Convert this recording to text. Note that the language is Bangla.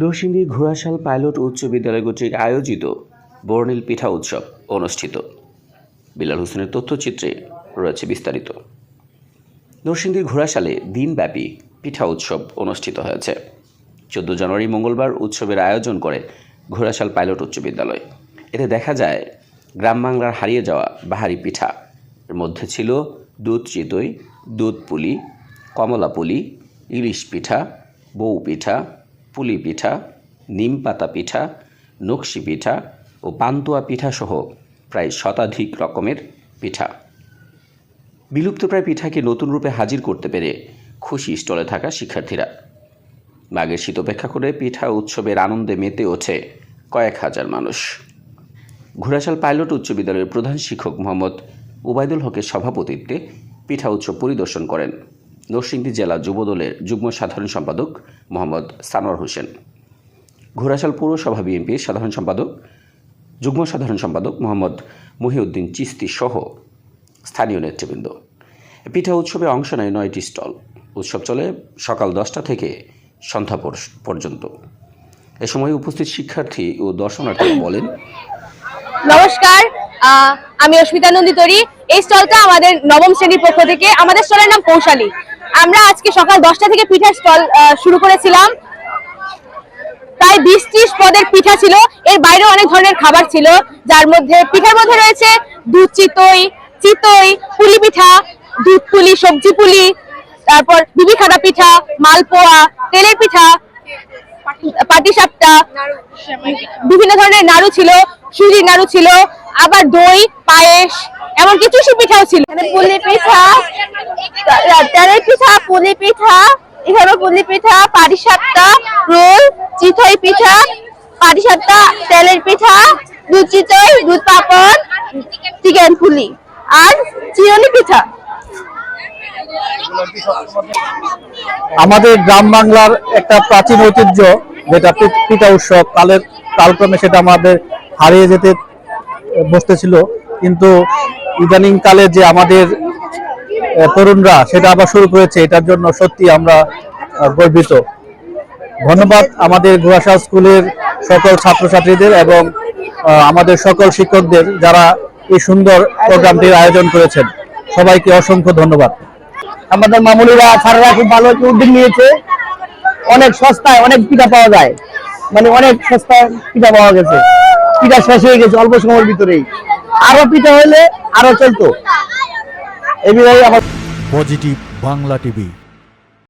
নরসিংদী ঘোড়াশাল পাইলট উচ্চ বিদ্যালয় কর্তৃক আয়োজিত বর্ণিল পিঠা উৎসব অনুষ্ঠিত। বিলাল হোসেনের তথ্যচিত্রে রয়েছে বিস্তারিত। নরসিংদীর ঘোড়াশালে দিনব্যাপী পিঠা উৎসব অনুষ্ঠিত হয়েছে। চোদ্দ জানুয়ারি মঙ্গলবার উৎসবের আয়োজন করে ঘোড়াশাল পাইলট উচ্চ বিদ্যালয়। এতে দেখা যায়, গ্রাম বাংলার হারিয়ে যাওয়া বাহারি পিঠা। এর মধ্যে ছিল দুধ চিতই, দুধ পুলি, কমলা পুলি, ইলিশ পিঠা, বউ পিঠা পুলি পিঠা, নিম পাতা পিঠা, নকশি পিঠা ও পান্তুয়া পিঠা সহ প্রায় শতাধিক রকমের পিঠা। বিলুপ্তপ্রায় পিঠাকে নতুন রূপে হাজির করতে পেরে খুশি স্টলে থাকা শিক্ষার্থীরা। মাঘের শীত উপেক্ষা করে পিঠা উৎসবের আনন্দে মেতে ওঠে কয়েক হাজার মানুষ। ঘোড়াশাল পাইলট উচ্চ বিদ্যালয়ের প্রধান শিক্ষক মোহাম্মদ উবায়দুল হকের সভাপতিত্বে পিঠা উৎসব পরিদর্শন করেন। নরসিংদী জেলা যুবদলের যুগ্ম সাধারণ সম্পাদক মোহাম্মদ সানোয়ার হোসেন। ঘোড়াশাল পৌরসভা বিএনপির সাধারণ সম্পাদক, যুগ্ম সাধারণ সম্পাদক মোহাম্মদ মহিউদ্দিন চিস্তি সহ স্থানীয় নেতৃবৃন্দ। পিঠা উৎসবে অংশ নেয় নয়টি স্টল। উৎসব চলে সকাল দশটা থেকে সন্ধ্যা পর- পর্যন্ত। এ সময় উপস্থিত শিক্ষার্থী ও দর্শনার্থীরা বলেন, নমস্কার আমি অস্মিতা নন্দিতরি এই স্টলটা আমাদের নবম শ্রেণির পক্ষ থেকে, আমাদের স্টলের নাম কৌশালী। আমরা আজকে সকাল দশটা থেকে পিঠার স্টল শুরু করেছিলাম। প্রায় বিশ ত্রিশ পদের পিঠা ছিল। এর বাইরেও অনেক ধরনের খাবার ছিল, যার মধ্যে পিঠার মধ্যে রয়েছে দুধ চিতই চিতই পুলি পিঠা, দুধ পুলি, সবজি পুলি, তারপর বিবি খাদা পিঠা, মালপোয়া, তেলের পিঠা পাটিসাপটা বিভিন্ন ধরনের নাড়ু ছিল, সুজির নাড়ু ছিল, আবার দই, পায়েস এমন কিছু পিঠাও ছিল? পুলি পিঠা তেলের পিঠা পুলি পিঠা এখানে পুলি পিঠা পাটিসাপটা রোল চিতই পিঠা পাটিসাপটা তেলের পিঠা দুধ চিতই দুধ পাপড় চিকেন পুলি আর চিরনি পিঠা। আমাদের গ্রাম বাংলার একটা প্রাচীন ঐতিহ্য যেটা পিঠা উৎসব কালের কালক্রমে সেটা আমাদের হারিয়ে যেতে বসতেছিল। কিন্তু ইদানিং কালে যে আমাদের তরুণরা সেটা আবার শুরু করেছে, এটার জন্য সত্যি আমরা গর্বিত। ধন্যবাদ আমাদের গুয়াশা স্কুলের সকল ছাত্রছাত্রীদের এবং আমাদের সকল শিক্ষকদের যারা এই সুন্দর প্রোগ্রামটির আয়োজন করেছেন। সবাইকে অসংখ্য ধন্যবাদ। আমাদের মামুলিরা, স্যারেরা খুব ভালো উদ্যোগ নিয়েছে। অনেক সস্তায় অনেক পিঠা পাওয়া যায়। মানে অনেক সস্তায় পিঠা পাওয়া গেছে। পিঠা শেষ হয়ে গেছে অল্প সময়ের ভিতরেই। আরও পিঠা হলে আরও চলতো। এই পজিটিভ বাংলা টিভি।